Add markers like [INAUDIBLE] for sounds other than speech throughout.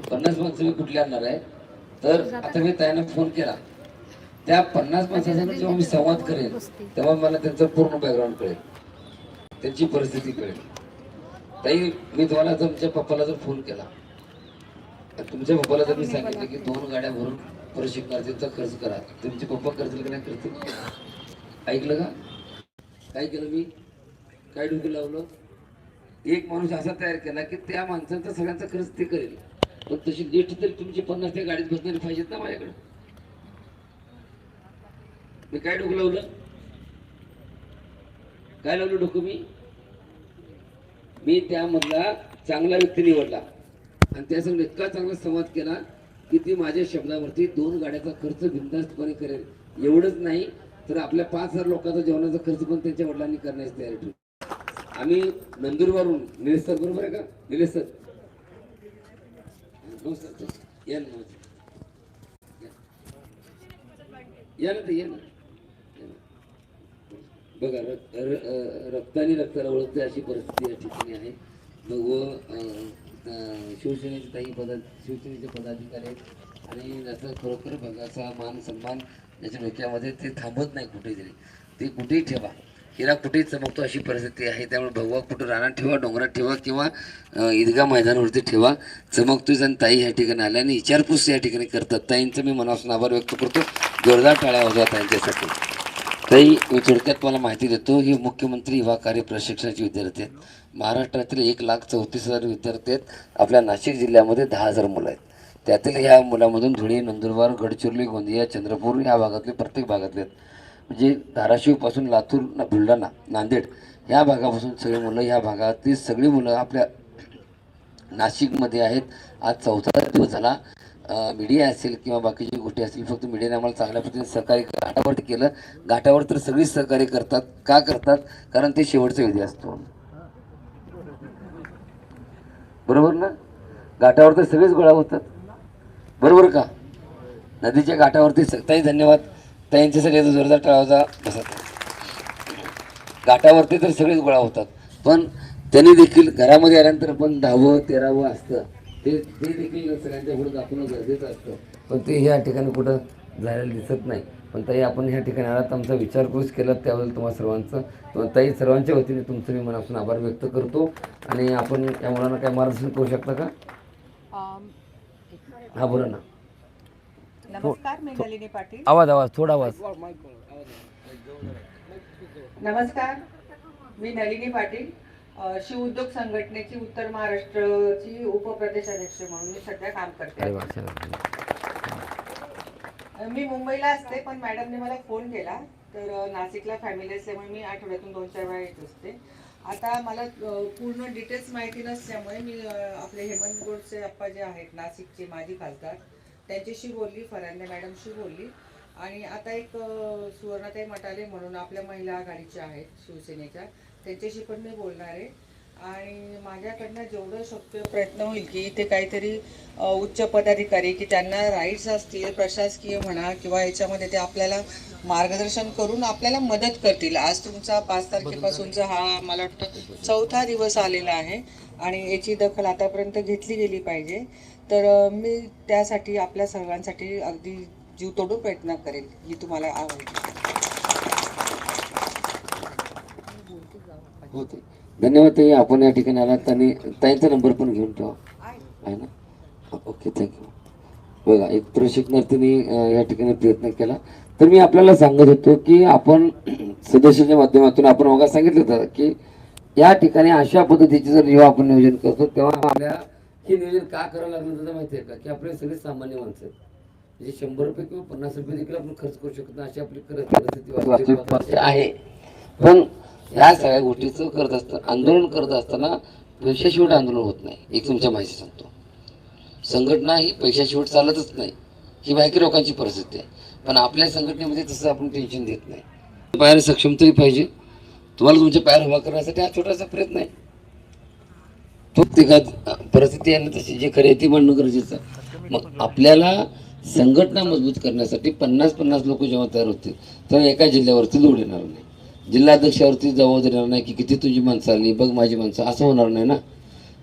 पन्नास माणसं मी कुठली आणणार आहे? तर आता मी त्यांना फोन केला. त्या पन्नास माणसांना जेव्हा मी संवाद करेन तेव्हा मला त्यांचं पूर्ण बॅकग्राऊंड कळेल. त्यांची परिस्थिती कळेल. ताई मी तुम्हाला जर तुमच्या पप्पाला जर फोन केला तुमच्या पप्पाला जर मी सांगितलं की दोन गाड्या भरून प्रशिक्षणार्थींचा खर्च करा तुमचे पप्पा करतील की नाही करतील ऐकलं का? काय केलं मी? काय डोकं लावलं? एक माणूस असा तयार केला की त्या माणसांचा सगळ्यांचा खर्च ते करेल. पण तशी लिस्ट तरी तुमची पन्नास त्या गाडीत बसणारी पाहिजेत ना माझ्याकडे. मी काय डोकं लावलं? काय लावलं डोकं मी? मी त्यामधला चांगला व्यक्ती निवडला. आणि त्यासंग इतका चांगला संवाद केला की ती माझ्या शब्दावरती दोन गाड्याचा खर्च बिंदास्तपणे करेल. एवढंच नाही तर आपल्या पाच हजार लोकांचा जेवणाचा खर्च पण त्यांच्या वडिलांनी करण्याची तयारी ठेवली. आम्ही नंदुरबारून निलेश सर बरोबर आहे का? निलेश सर. या ना या. या ना ते या ना या बघा रक्त र- रक्ताने रक्ताला ओळखते अशी परिस्थिती या ठिकाणी आहे. मग व शिवसेनेचे काही पदा शिवसेनेचे पदाधिकारी आहेत. आणि याचा खरोखर बघाचा मान सन्मान याच्या डोक्यामध्ये ते थांबत नाही कुठेतरी. ते कुठेही ठेवा. हिरा कुठेही चमकतो अशी परिस्थिती आहे. त्यामुळे भगवा कुठं रानात ठेवा डोंगरात ठेवा किंवा ईदगा मैदानावरती ठेवा. चमकतोय आणि ताई या ठिकाणी आल्या आणि विचारपूस या ठिकाणी करतात. ताईंचं मी मनापासून आभार व्यक्त करतो. जोरदार टाळ्या वाजवा ताईंच्यासाठी. ताई मी थोडक्यात मला माहिती देतो ही मुख्यमंत्री युवा कार्य प्रशिक्षणाचे विद्यार्थी आहेत. महाराष्ट्रातील एक लाख चौतीस हजार विद्यार्थी आहेत. आपल्या नाशिक जिल्ह्यामध्ये दहा हजार मुलं आहेत. त्यातील ह्या मुलामधून धुळे नंदुरबार गडचिरोली गोंदिया चंद्रपूर या भागातले प्रत्येक भागातले आहेत. म्हणजे धाराशिवपासून लातूर ना- बुलढाणा नांदेड ह्या भागापासून सगळी मुलं ह्या भागातली सगळी मुलं आपल्या नाशिकमध्ये आहेत. आज चौथा दिवस झाला. मीडिया असेल किंवा बाकीची गोष्टी असतील फक्त मीडियाने आम्हाला चांगल्या पद्धतीने सहकार्य घाटावर केलं. घाटावर तर सगळीच सहकार्य करतात. का करतात? कारण ते शेवटचा विधी असतो. बरोबर ना? घाटावर तर सगळेच गोळा होतात. बरोबर का? नदीच्या घाटावरती स- धन्यवाद. ताईंच्यासाठी आता जोरदार टाळाचा बसा घाटावरती तर सगळेच गोळा होतात. पण त्यांनी देखील घरामध्ये आल्यानंतर पण दहावं तेरावं असतं. ते ते देखील सगळ्यांच्या पुढे दाखवणं गरजेचं असतं. पण ते ह्या ठिकाणी कुठं जायला दिसत नाही. पण ताई आपण ह्या ठिकाणी आलात आमचा विचारपूस केला त्याबद्दल तुम्हाला सर्वांचं. ताई सर्वांच्या वतीने तुमचं मी मनापासून आभार व्यक्त करतो. आणि आपण या मुलांना काय मार्गदर्शन करू शकता का? हा बोला ना. नमस्कार मी नलिनी पाटील. आवाज आवाज थोडा आवाज. नमस्कार मी नलिनी पाटील. शिव उद्योग संघटनेची उत्तर महाराष्ट्राची उपप्रदेशाध्यक्ष म्हणून मी सध्या काम करते. वा. मी मुंबईला असते पण मॅडमने मला फोन केला. तर अ, नाशिकला फॅमिली असल्यामुळे मी आठवड्यातून दोन चार वेळा येत असते. आता मला अ, पूर्ण डिटेल्स माहिती नसल्यामुळे मी अ, आपले हेमंत गोडसे अप्पा जे आहेत नाशिकचे माजी खासदार त्यांच्याशी बोलली फरांदे मॅडमशी बोलली. आणि आता एक सुवर्णाताई मटाले म्हणून आपल्या महिला आघाडीच्या आहेत शिवसेनेच्या त्यांच्याशी पण मी बोलणार आहे. आणि माझ्याकडनं जेवढं शक्य प्रयत्न होईल की ते काहीतरी उच्च पदाधिकारी की त्यांना राईट्स असतील प्रशासकीय म्हणा किंवा याच्यामध्ये ते आपल्याला मार्गदर्शन करून आपल्याला मदत करतील. आज तुमचा पाच तारखेपासूनचा हा मला वाटतं चौथा दिवस आलेला आहे आणि याची दखल आतापर्यंत घेतली गेली पाहिजे. तर मी त्यासाठी आपल्या सर्वांसाठी अगदी जीव तोडून प्रयत्न करेल ही तुम्हाला आवडेल होते. धन्यवाद ताई आपण या ठिकाणी आलात आणि ताईंचा नंबर पण घेऊन ठेवा. आहे. ना? हा, ओके थँक्यू बघा एक प्रशिक्षणार्थीने या ठिकाणी प्रयत्न केला. तर मी आपल्याला सांगत होतो की आपण [CLEARS THROAT] सदस्याच्या माध्यमातून आपण मग सांगितलं होतं की या ठिकाणी अशा पद्धतीचे जर जेव्हा आपण नियोजन करतो तेव्हा आपल्या हे नियोजन का करावं लागलं तुझं माहिती आहे का? की आपले सगळे सामान्य माणसं आहेत. म्हणजे शंभर रुपये किंवा पन्नास रुपये देखील आपण खर्च करू शकतो अशी आपली परिस्थिती आहे. पण या सगळ्या गोष्टीचं करत असताना आंदोलन करत असताना पैशाशिवाय आंदोलन होत नाही. एक तुमच्या माहिती सांगतो. संघटना ही पैशाशिवाय चालतच नाही. ही बाकी लोकांची परिस्थिती आहे. पण आपल्या संघटनेमध्ये तसं आपण टेन्शन देत नाही. पायाला सक्षम तरी पाहिजे. तुम्हाला तुमच्या पायाला उभा करण्यासाठी हा छोटासा प्रयत्न आहे. तो तिघात परिस्थिती आहे ना तशी जे खरे ती म्हणणं गरजेचं मग आपल्याला संघटना मजबूत करण्यासाठी पन्नास पन्नास लोक जेव्हा तयार होतील तेव्हा एका जिल्ह्यावरती लोड येणार नाही. जिल्हाध्यक्षावरती जबाबदारी येणार नाही की किती तुझी माणसं आली बघ माझी माणसं असं होणार नाही ना.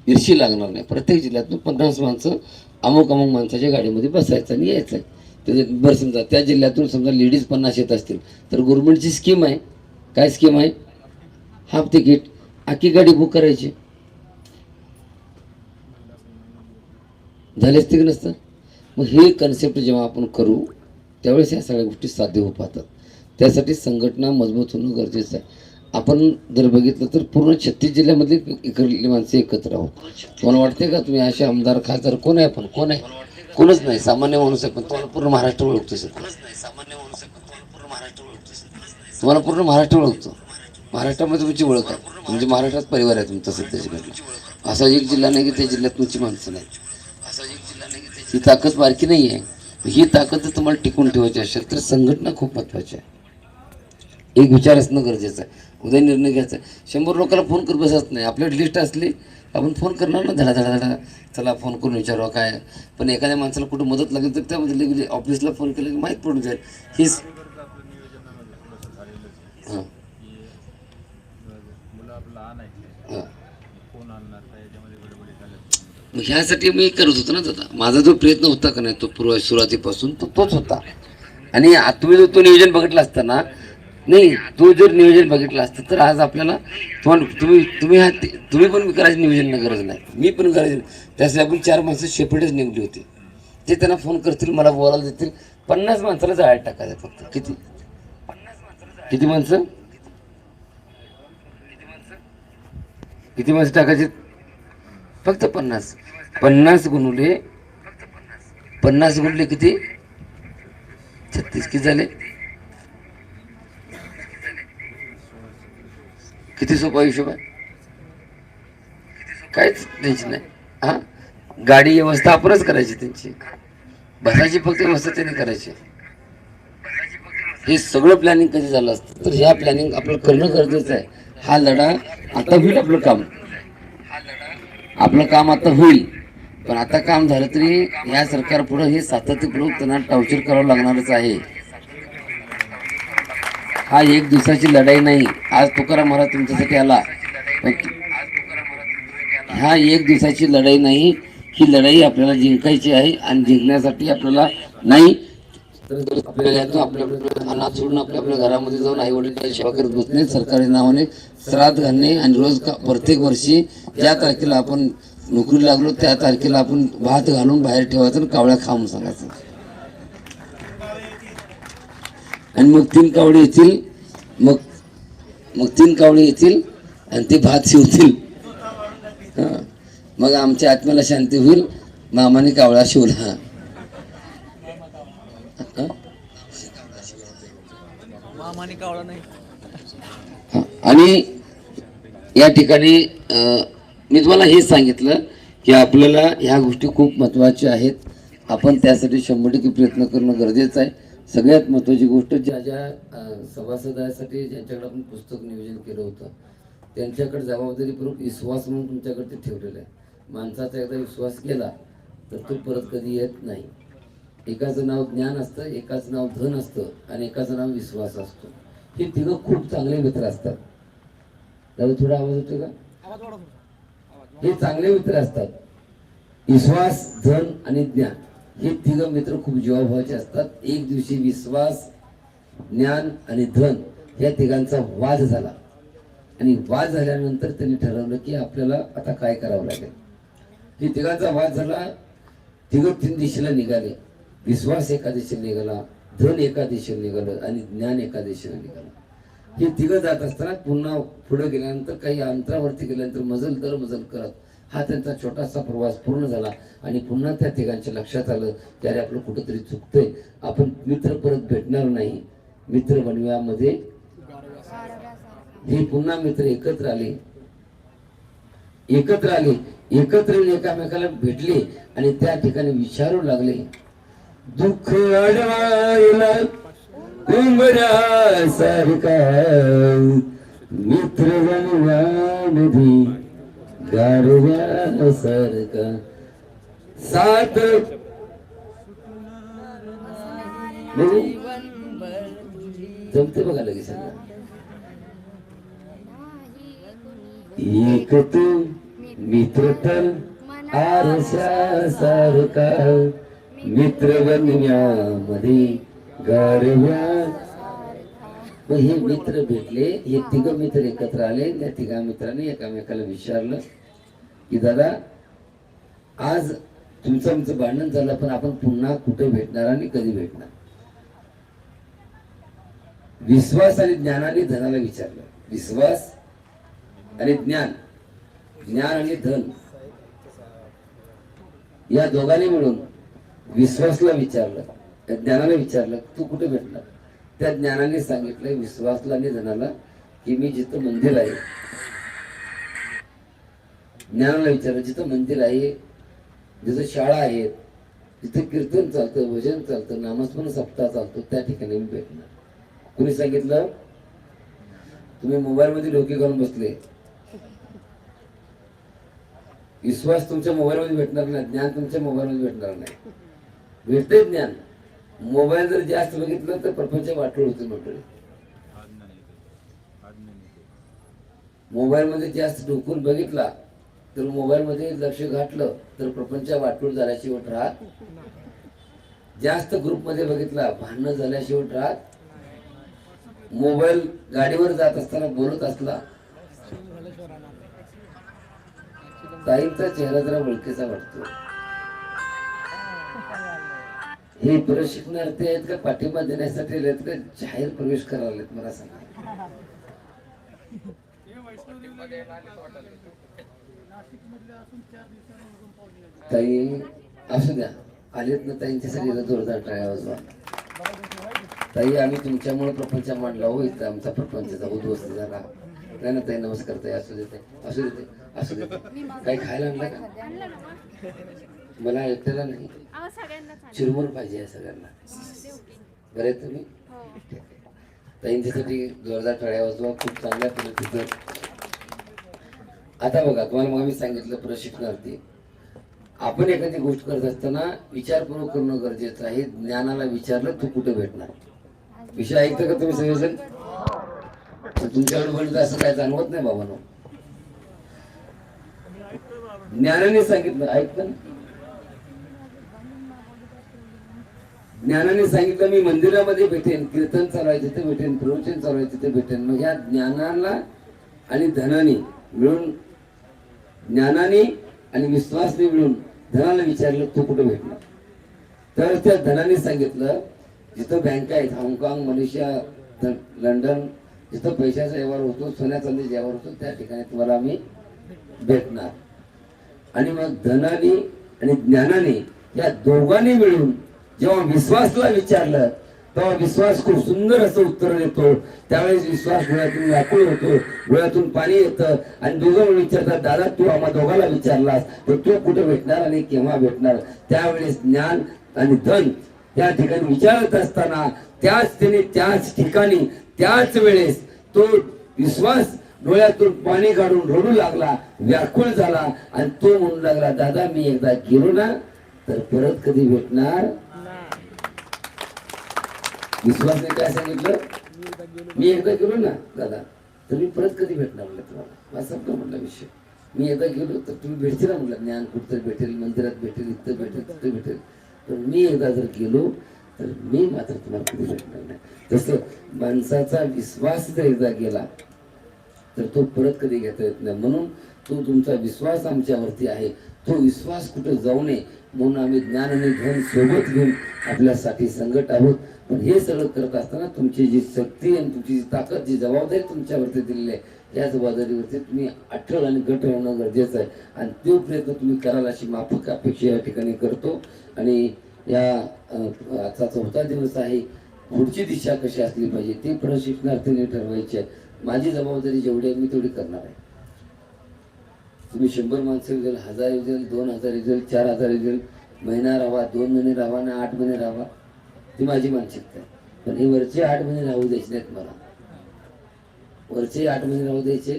ईर्षी लागणार नाही. प्रत्येक जिल्ह्यातून पन्नास माणसं अमुक अमुक माणसाच्या गाडीमध्ये बसायचं आणि यायचं आहे. त्याच्यात बरं समजा त्या जिल्ह्यातून समजा लेडीज पन्नास येत असतील तर गव्हर्मेंटची स्कीम आहे. काय स्कीम आहे? Half ticket. आखी गाडी बुक करायची. झालेच ते की नसतं. मग हे कन्सेप्ट जेव्हा आपण करू त्यावेळेस या सगळ्या गोष्टी साध्य होऊ पाहतात. त्यासाठी संघटना मजबूत होणं गरजेचं आहे. आपण जर बघितलं तर पूर्ण छत्तीस जिल्ह्यामधली इकडली माणसं एकत्र आहोत. तुम्हाला वाटते का तुम्ही असे आमदार खासदार कोण आहे आपण कोण आहे? कोणच नाही सामान्य माणूस आहे पण तुम्हाला पूर्ण महाराष्ट्र ओळखतो सर तुम्हाला पूर्ण महाराष्ट्र ओळखतो महाराष्ट्रामध्ये तुमची ओळख आहे. म्हणजे महाराष्ट्रात परिवार आहे तुमचा सध्याच्या असा एक जिल्हा नाही की त्या जिल्ह्यात तुमची माणसं नाही ही ताकद बारकी नाही आहे. ही ताकद जर तुम्हाला टिकून ठेवायची असेल तर संघटना खूप महत्वाची आहे. एक विचार असणं गरजेचं आहे. उद्या निर्णय घ्यायचा शंभर लोकांना फोन करत बसत नाही. आपल्याकडे लिस्ट असली आपण फोन करणार ना? धडा धडा धडा. चला फोन करून विचारावं काय पण एखाद्या माणसाला कुठं मदत लागेल तर त्यामध्ये ऑफिसला फोन केलं की माहीत पडून जाईल. हीच हां मुलं आपलं आणायचे हां कोण आणणार तर याच्यामध्ये गडबडी चालत मग ह्यासाठी मी करत होतो ना दादा. माझा जो प्रयत्न होता का नाही तो पूर्व सुरुवातीपासून तो तोच होता. आणि तुम्ही जो तो नियोजन बघितला असता ना नाही तो जर नियोजन बघितला असतं तर आज आपल्याला तुम्ही तुम्ही हा ते- तुम्ही पण करायचं नियोजन गरज नाही. मी पण करायचं त्यासाठी आपण चार माणसं शेपटच निवडली होती. ते त्यांना फोन करतील मला बोलायला देतील. पन्नास माणसाला जाळ्यात टाकायचं फक्त. किती? किती माणसं? किती माणसं टाकायचे? फक्त पन्नास. पन्नास गुणुले पन्नास गुणले किती? छत्तीस किती झाले? किती सोपा हिशोब? आहे काहीच टेन्शन नाही. हा? गाडी व्यवस्था आपणच करायची त्यांची. बसायची फक्त व्यवस्था त्यांनी करायची. हे सगळं प्लॅनिंग कधी झालं असतं? तर ह्या प्लॅनिंग आपलं करणं गरजेचं आहे. हा लढा आता होईल आपलं काम. आपलं काम आता होईल. पण आता काम झालं तरी या सरकार पुढे हे सातत्यपूर्वक त्यांना टॉर्चर करावं लागणारच आहे. हा एक दिवसाची लढाई नाही. आज तुकाराम महाराज तुमच्यासाठी आला. हा एक दिवसाची लढाई नाही. ही लढाई आपल्याला जिंकायची आहे आणि जिंकण्यासाठी आपल्याला नाही. आपल्या अनाथ सोडून आपल्या आपल्या घरामध्ये जाऊन आई वडील सेवा करत बसणे सरकारी नावाने श्राद्ध घालणे आणि रोज प्रत्येक वर्षी ज्या तारखेला आपण नोकरी लागलो त्या तारखेला आपण भात घालून बाहेर ठेवायचं आणि कावळ्या खाऊन सांगायचं आणि मग तीन कावडे येतील मग मग तीन कावडे येतील आणि ते भात शिवतील हं. मग आमच्या आत्म्याला शांती होईल मामाने कावळा शिवला? मामाने कावळा नाही. आणि या ठिकाणी मी तुम्हाला हे सांगितलं की आपल्याला ह्या गोष्टी खूप महत्त्वाच्या आहेत. आपण त्यासाठी शंभर टक्के प्रयत्न करणं गरजेचं आहे. सगळ्यात महत्त्वाची गोष्ट ज्या ज्या सभासदासाठी ज्यांच्याकडे आपण पुस्तक नियोजन केलं होतं त्यांच्याकडे जबाबदारीपूर्वक विश्वास म्हणून तुमच्याकडे ते ठेवलेलं आहे. माणसाचा एकदा विश्वास केला तर तो परत कधी येत नाही. एकाचं नाव ज्ञान असतं एकाचं नाव धन असतं आणि एकाचं नाव विश्वास असतो. हे तिघं खूप चांगले मित्र असतात. दादा थोडा आवाज होतो का? हे चांगले मित्र असतात. विश्वास धन आणि ज्ञान हे तिघ मित्र खूप जीवाभावाचे असतात. एक दिवशी विश्वास ज्ञान आणि धन या तिघांचा वाद झाला. आणि वाद झाल्यानंतर त्यांनी ठरवलं की आपल्याला आता काय करावं लागेल. हे तिघांचा वाद झाला. तिघं तीन दिशेला निघाले. विश्वास एका दिशेला निघाला धन एका दिशेला निघालं आणि ज्ञान एका दिशेला निघालं. हे तिघं जात असताना पुन्हा पुढे गेल्यानंतर काही अंतरावरती गेल्यानंतर मजल दर मजल करत हा त्यांचा छोटासा प्रवास पूर्ण झाला आणि पुन्हा त्या तिघांच्या लक्षात आलं की अरे आपलं कुठंतरी चुकतंय. आपण मित्र परत भेटणार नाही. मित्र बनव्यामध्ये हे पुन्हा मित्र एकत्र आले. एकत्र आले. एकत्र एकामेकाला भेटले आणि त्या ठिकाणी विचारू लागले. दुःख अडवायला सारखा मित्र बनवामध्ये गारव्या सारखा सात बघू. जमते बघा लगेच एक तू मित्र तर आरशा सारखा मित्र बनण्यामध्ये मग हे मित्र भेटले हे तिघ मित्र एकत्र आले त्या तिघा मित्रांनी एकामेकाला विचारलं की दादा आज तुमचं आमचं भांडण झालं पण आपण पुन्हा कुठे भेटणार आणि कधी भेटणार? विश्वास आणि ज्ञानाने धनाला विचारलं. विश्वास आणि ज्ञान. ज्ञान आणि धन. या दोघांनी मिळून विश्वासला विचारलं. त्या ज्ञानाला विचारलं तू कुठे भेटला? त्या ज्ञानाने सांगितलं विश्वासला आणि जणाला की मी जिथं मंदिर आहे ज्ञानाला विचारलं जिथं मंदिर आहे जिथं शाळा आहेत जिथं कीर्तन चालतं भजन चालतं नामस्मरण सप्ताह चालतो त्या ठिकाणी मी भेटणार. कुणी सांगितलं? तुम्ही मोबाईलमध्ये डोके घालून बसले. विश्वास तुमच्या मोबाईलमध्ये भेटणार नाही ज्ञान तुमच्या मोबाईलमध्ये भेटणार नाही. भेटते ज्ञान. मोबाईल जर जास्त बघितलं तर प्रपंच वाटोळ होते म्हटलं. मोबाईलमध्ये मोबाईल मध्ये जास्त डोकून बघितला तर मोबाईल मध्ये लक्ष घातलं तर प्रपंच वाटोळ झाल्याशिवाय राहत. जास्त ग्रुपमध्ये बघितला भांडणं झाल्याशिवाय राहत. मोबाईल गाडीवर जात असताना बोलत असला ताईंचा चेहरा जरा ओळखीचा वाटतो. हे प्रशिक्षणार्थी आहेत का? पाठिंबा देण्यासाठी आलेत का? जाहीर प्रवेश करायला मला सांगा. ताई असू द्या. आलेत ना ताईंच्यासाठी जोरदार टाळ्या वाजवा. ताई आम्ही तुमच्यामुळे प्रपंच मांडला हो. इथं आमचा प्रपंचाचा उद्ध्वस्त झाला. नाही ना ताई नमस्कार ताई. असू देते असू देते असू देते काही खायला आणलं का मला एकट्याला नाही. चिरमुर पाहिजे या सगळ्यांना. बरे आहेत तुम्ही? हो. ताईंच्यासाठी जोरदार टाळ्या वाजवा. खूप चांगल्या पद्धतीचं. आता बघा तुम्हाला मग मी सांगितलं प्रशिक्षणार्थी. आपण एखादी गोष्ट करत असताना विचारपूर्वक करणं गरजेचं आहे. ज्ञानाला विचारलं तू कुठे भेटणार? विषय ऐकतं का तुम्ही सगळेजण? तुमच्याकडे म्हणलं असं काय जाणवत नाही बाबांनो. ज्ञानाने सांगितलं ऐकतं ना? ज्ञानाने सांगितलं मी मंदिरामध्ये भेटेन कीर्तन चालू तिथे भेटेन प्रवचन चालवायचं तिथे भेटेन. मग ह्या ज्ञानाला आणि धनाने मिळून ज्ञानाने आणि विश्वासने मिळून धनाला विचारलं तू कुठं भेटणार? तर त्या धनाने सांगितलं जिथं बँका आहेत हाँगकाँग मलेशिया लंडन जिथं पैशाचा व्यवहार होतो सोन्या चांदीचा व्यवहार होतो त्या ठिकाणी तुम्हाला आम्ही भेटणार. आणि मग धनाने आणि ज्ञानाने या दोघांनी मिळून जेव्हा विश्वासला विचारलं तेव्हा विश्वास खूप सुंदर असं उत्तर देतो. त्यावेळेस विश्वास डोळ्यातून व्याकुळ होतो डोळ्यातून पाणी येतं. आणि दोघं विचारतात दादा तू आम्हा दोघाला विचारलास तर तो कुठे भेटणार आणि केव्हा भेटणार? त्यावेळेस ज्ञान आणि धन त्या ठिकाणी विचारत असताना त्याच त्याने त्याच ठिकाणी त्याच वेळेस तो विश्वास डोळ्यातून पाणी काढून रडू लागला व्याकुळ झाला. आणि तो म्हणू लागला दादा मी एकदा गेलो ना तर परत कधी भेटणार? विश्वासने काय सांगितलं? मी एकदा गेलो ना दादा तर मी परत कधी भेटणार म्हटलं तुम्हाला? असं का म्हटलं विषय. मी एकदा गेलो तर तुम्ही भेटतील म्हटलं. ज्ञान कुठं भेटेल मंदिरात भेटेल इथं भेटेल तिथं भेटेल. पण मी एकदा जर गेलो तर मी मात्र तुम्हाला कधी भेटणार नाही. तसं माणसाचा विश्वास जर एकदा गेला तर तो परत कधी घेता येत नाही. म्हणून तो तुमचा विश्वास आमच्यावरती आहे. तो विश्वास कुठं जाऊ नये म्हणून आम्ही ज्ञान आणि धन सोबत घेऊन आपल्यासाठी संकट आहोत. पण हे सगळं करत असताना तुमची जी शक्ती आणि तुमची जी ताकद जी जबाबदारी तुमच्यावरती दिलेली आहे या जबाबदारीवरती तुम्ही अठ्ठल आणि गट होणं गरजेचं आहे. आणि तो प्रयत्न तुम्ही कराल अशी माफक अपेक्षा या ठिकाणी करतो. आणि या आजचा चौथा दिवस आहे. पुढची दिशा कशी असली पाहिजे ते प्रशिक्षणार्थीने ठरवायची आहे. माझी जबाबदारी जेवढी आहे मी तेवढी करणार आहे. तुम्ही शंभर माणसं येऊ हजार येऊ दोन हजार येऊ चार हजार येऊ महिना राहा दोन महिने राहा ना आठ महिने राहा ती माझी मानसिकता आहे. पण हे वरचे आठ महिने राहू द्यायचे नाहीत मला. वरचे आठ महिने राहू द्यायचे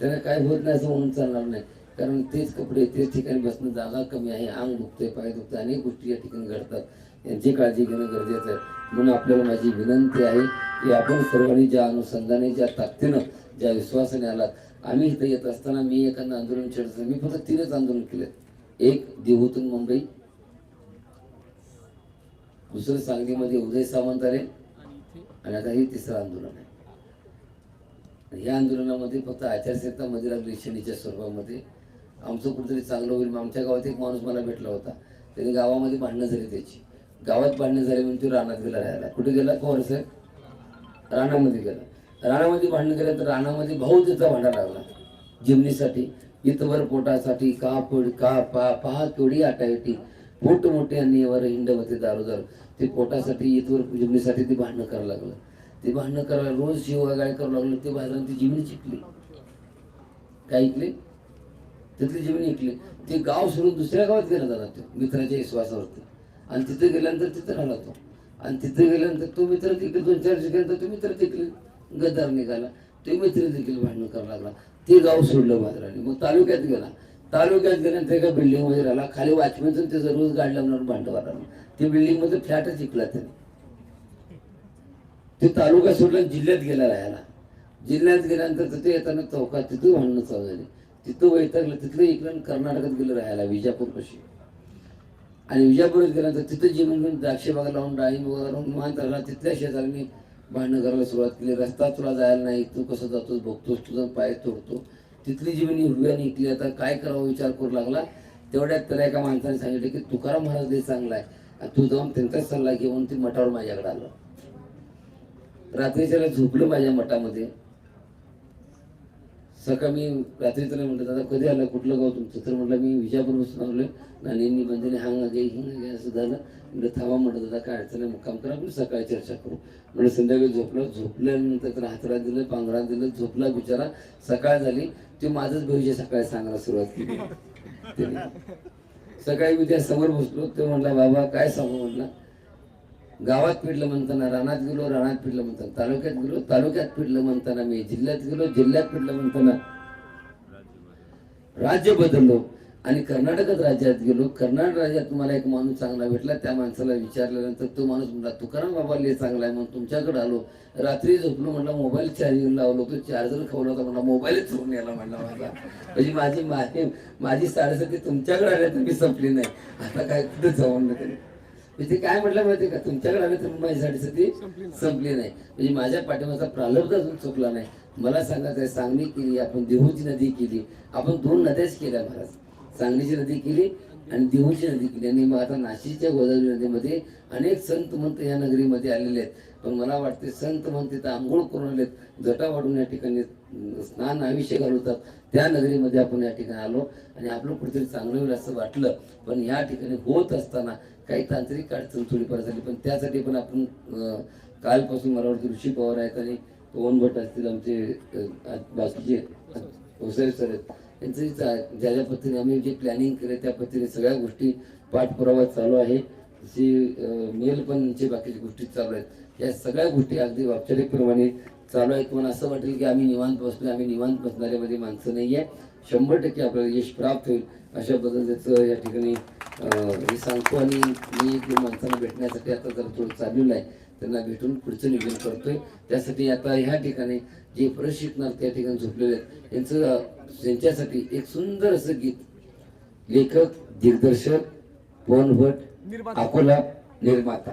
त्यांना काय होत नाही असं म्हणून चालणार नाही. कारण तेच कपडे तेच ठिकाणी बसणं जागा कमी आहे अंग दुखते पाय दुखते अनेक गोष्टी या ठिकाणी घडतात. यांची काळजी घेणं गरजेचं आहे. म्हणून आपल्याला माझी विनंती आहे की आपण सर्वांनी ज्या अनुषंगाने ज्या ताकदीनं ज्या विश्वासाने आलात आम्ही इथं येत असताना मी एखादं आंदोलन छेडत मी फक्त तीनच आंदोलन केलं एक देहूतून मुंबई दुसरं सांगलीमध्ये उदय सावंत आले. आणि आता हे तिसरं आंदोलन आहे. या आंदोलनामध्ये फक्त आचारसंहिता मध्ये लागली शनीच्या स्वरूपामध्ये. आमचं कुठेतरी चांगलं होईल आमच्या गावात एक माणूस मला भेटला होता. त्याने गावामध्ये भांडणं झाली त्याची. गावात भांडणं झाली म्हणून तो रानात गेला राहायला. कुठे गेला? पवार साहेब रानामध्ये गेला. रानामध्ये भांडणं केलं तर रानामध्ये भाऊ त्याचा भांडा लागला. जिमनीसाठी इथवर पोटासाठी का पोड का पा पहा केवढी आटायटी. मोठ मोठे आणि वर हिंडवते दारोदार ते पोटासाठी इथवर जिमनीसाठी ते भांडणं करायला लागलं. ते भांडणं करायला रोज शिवगाळ करू लागलं. ते बाजारात ती जिमनी चिकली. काय ऐकले? तिथली जमीन ऐकली. ते गाव सोडून दुसऱ्या गावात गेला जाणार तो मित्राच्या विश्वासावरती. आणि तिथे गेल्यानंतर तिथं राहिला तो. आणि तिथे गेल्यानंतर तो मित्र देखील दोन चार गेल्यानंतर तो मित्र देखील गद्दार निघाला. ते मित्र देखील भांडण करायला लागला. ते गाव सोडलं बाजाराने. मग तालुक्यात गेला. तालुक्यात गेल्यानंतर एका बिल्डिंगमध्ये राहिला खाली वॉचमॅनचं त्याचं रोज गाडला लावणार भांडण ते बिल्डिंगमध्ये फ्लॅटच शिकला त्याने. ते तालुका सोडला जिल्ह्यात गेला राहायला. जिल्ह्यात गेल्यानंतर तिथे येताना चौका तिथं भांडणं चालू झाली. तिथं वैतागलं तिथलं इकडं आणि कर्नाटकात गेलं राहायला विजापूर कशी आणि विजापूरात गेल्यानंतर तिथं जमीन घेऊन द्राक्ष बागा लावून डाळिंब वगैरे लावून निवांत राहिला. तिथल्या शेजाऱ्यांनी भांडणं करायला सुरुवात केली. रस्ता तुला जायला नाही तू कसं जातोस बघतोस तुझा पाय तोडतो. तिथली जमीन रुया निघली आता काय करावं विचार करू लागला. तेवढ्यात त्याला एका माणसाने सांगितलं की तुकाराम महाराज दे चांगला आहे. आणि तू जाऊन त्यांचाच सल्ला घेऊन ती मठावर माझ्याकडे आलो. रात्रीच्याला झोपलं माझ्या मठामध्ये. सकाळी मी रात्री त्याला म्हटलं दादा कधी आलं? कुठलं गाव तुमचं? तर म्हटलं मी विजापूर बसून आलोय. नानींनी बंधने हांगा गे हिंगा गे असं झालं. म्हणजे थांबा म्हटलं दादा काय अडचण आहे मुक्काम करा आपण सकाळी चर्चा करू. म्हणजे संध्याकाळी झोपलं. झोपल्यानंतर त्याला हातरा दिलं पांघरा दिलं झोपला बिचारा. सकाळ झाली. ते माझंच भविष्य सकाळी सांगायला सुरुवात केली. [LAUGHS] सकाळी मी त्या समोर बसलो. तो म्हटला बाबा काय सांगू? म्हटलं गावात पिडलं म्हणताना रानात गेलो रानात पिडलं म्हणताना तालुक्यात गेलो तालुक्यात पिडलं म्हणताना मी जिल्ह्यात गेलो जिल्ह्यात पिडलं म्हणताना राज्य बदललो. आणि कर्नाटकात राज्यात गेलो. कर्नाटक राज्यात मला एक माणूस चांगला भेटला त्या माणसाला विचारल्यानंतर तो माणूस म्हणला तुकाराम बाबा लय चांगला आहे म्हणून तुमच्याकडे आलो. रात्री झोपलो म्हटलं मोबाईल चार्जिंग लावलो तो चार्जर खवला होता म्हणला मोबाईलच फोन यायला म्हणला माझा. म्हणजे माझी माझी माझी साडेसाती तुमच्याकडे आल्या तर मी संपली नाही. आता काय कुठं जाऊन नाही म्हणजे काय म्हटलं माहिती का? तुमच्याकडे आले तर माझी साडेसाती संपली नाही. म्हणजे माझ्या पाठीमागचा प्रारब्ध अजून चुकला नाही. मला सांगा काय सांगली केली आपण देहूची नदी केली. आपण दोन नद्याच केल्या महाराज. सांगलीची नदी केली आणि देहूची नदी केली. आणि मग आता नाशिकच्या गोदावरी नदीमध्ये अनेक संत मंत या नगरीमध्ये आलेले आहेत. पण मला वाटते संत मंत तिथं आंघोळ करून आलेत. जटा वाढून या ठिकाणी स्नान आयुष्य घालवतात. त्या नगरीमध्ये आपण या ठिकाणी आलो आणि आपलं कुठेतरी चांगलं होईल असं वाटलं. पण या ठिकाणी होत असताना काही तांत्रिक अडचण थोडीफार झाली पण त्यासाठी पण आपण कालपासून मला वाटतं ऋषी पवार आहेत आणि पवन भट असतील आमचे बाकीचे ओसारे सर आहेत. यांचं ज्या ज्या पद्धतीने आम्ही जे प्लॅनिंग केलं त्या पद्धतीने सगळ्या गोष्टी पाठपुरावा चालू आहे. जी मेल पण जे बाकीच्या गोष्टी चालू आहेत या सगळ्या गोष्टी अगदी औपचारिकप्रमाणे चालू आहेत. पण असं वाटेल की आम्ही निवांत बसलो आम्ही निवांत बसणाऱ्यामध्ये माणसं नाही आहे शंभर टक्के आपल्याला यश प्राप्त होईल. अशा पद्धतीचं या ठिकाणी हे सांगतो आणि मी एक माणसांना भेटण्यासाठी आता जर थोडं चाललेलं आहे. त्यांना भेटून पुढचं नियोजन करतोय. त्यासाठी आता ह्या ठिकाणी जे प्रशिक्षणार त्या ठिकाणी झोपलेले आहेत यांचं त्यांच्यासाठी एक सुंदर असं गीत. लेखक दिग्दर्शक पवन भट अकोला निर्माता.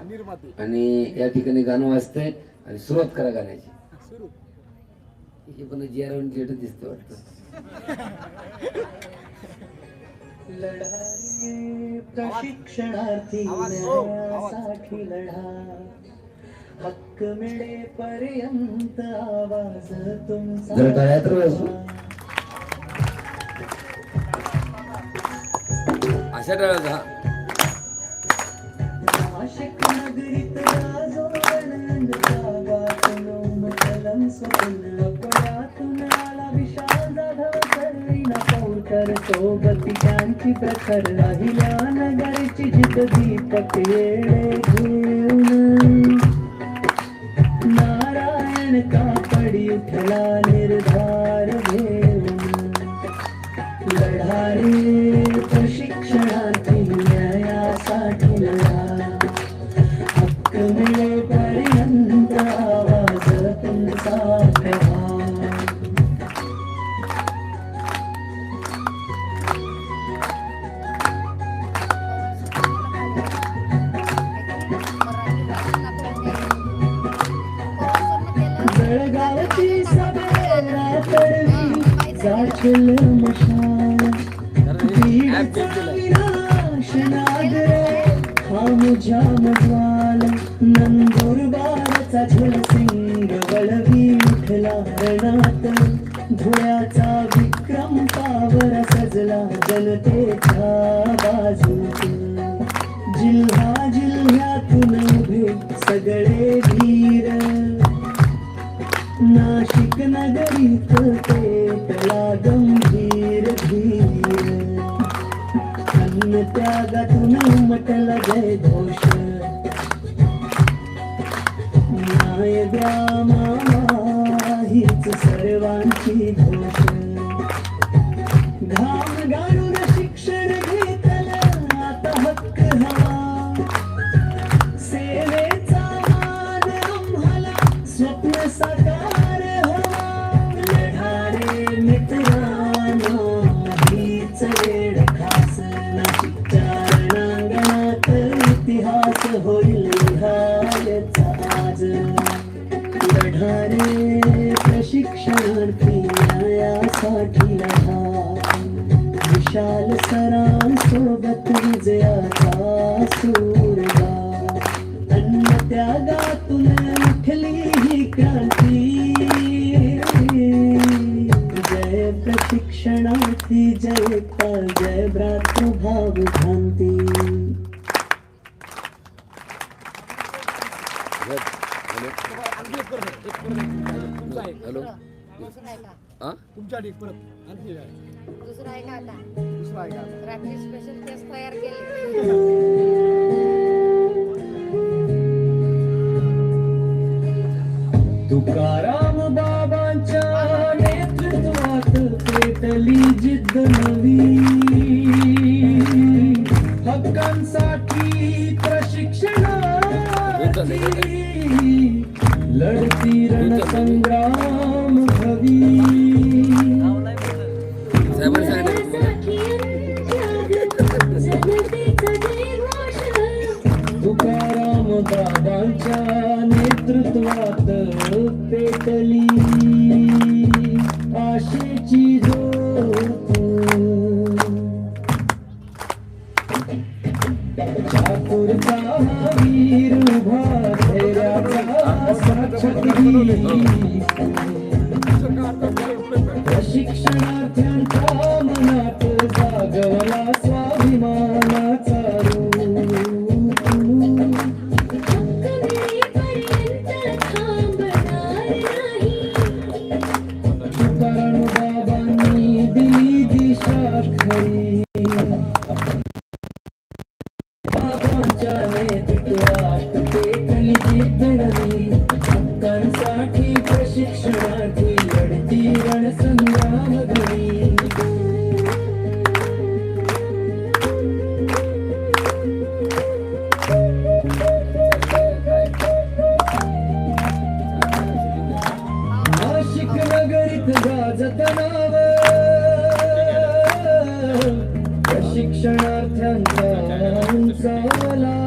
आणि या ठिकाणी गाणं वाजतंय आणि सुरुवात करा गाण्याची. हे पण जी आर गेट दिसतं वाटतं. [LAUGHS] लढाई प्रशिक्षणार्थी न्यायासाठी लढा हक्क मिळेपर्यंत आवाज तुमचा. अशा टाळ्या हा. नाशिक नगरीत गावातून कलम पुण्यातून आला विशाल जाधव अंतर सोबती त्यांची प्रखर राहिल्या नगरची जित दीपक येळे घेऊन. नारायण कापडी उठला निर्धार घेऊन. लढारे प्रशिक्षणार्थी न्यायासाठी लढा. हक्क मिळेपर्यंत नगरीत पेटला गंभीर धीर अन्य त्यागातून उमटला जय घोष न्याय द्या मामा हीच सर्वांची शिक्षणार्थी न्यायासाठी लढा विशाल सरांसोबत विजयाचा सूरगा. अन्न त्यागातून उठली ही क्रांती. जय प्रशिक्षणार्थी जय जय भ्रात दुसरं आहे का? तुमच्या परत आणखी दुसरा तुकाराम बाबांच्या नेतृत्वात पेटली जिद्द नवी. हक्कांसाठी प्रशिक्षण लढती रणसंग्राम Mm-hmm. sa la